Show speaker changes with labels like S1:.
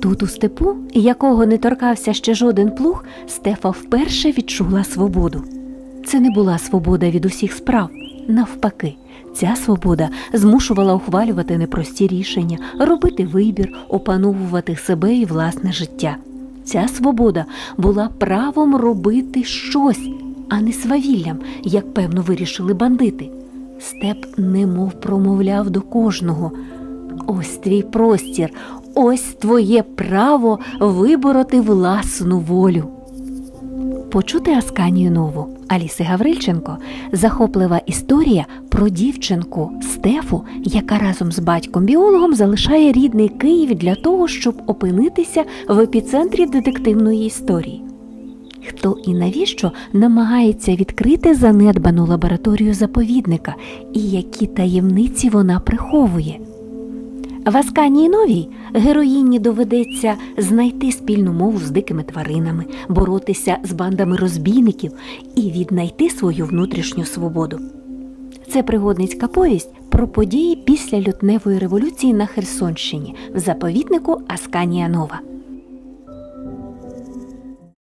S1: Тут у степу, якого не торкався ще жоден плуг, Стефа вперше відчула свободу. Це не була свобода від усіх справ. Навпаки, ця свобода змушувала ухвалювати непрості рішення, робити вибір, опановувати себе і власне життя. Ця свобода була правом робити щось, а не свавіллям, як певно вирішили бандити. Степ немов промовляв до кожного. Ось твій простір, ось твоє право вибороти власну волю. Почути Асканію нову Аліси Гаврильченко захоплива історія про дівчинку Стефу, яка разом з батьком-біологом залишає рідний Київ для того, щоб опинитися в епіцентрі детективної історії. Хто і навіщо намагається відкрити занедбану лабораторію заповідника і які таємниці вона приховує. В Асканії новій героїні доведеться знайти спільну мову з дикими тваринами, боротися з бандами розбійників і віднайти свою внутрішню свободу. Це пригодницька повість про події після лютневої революції на Херсонщині в заповітнику Асканія Нова.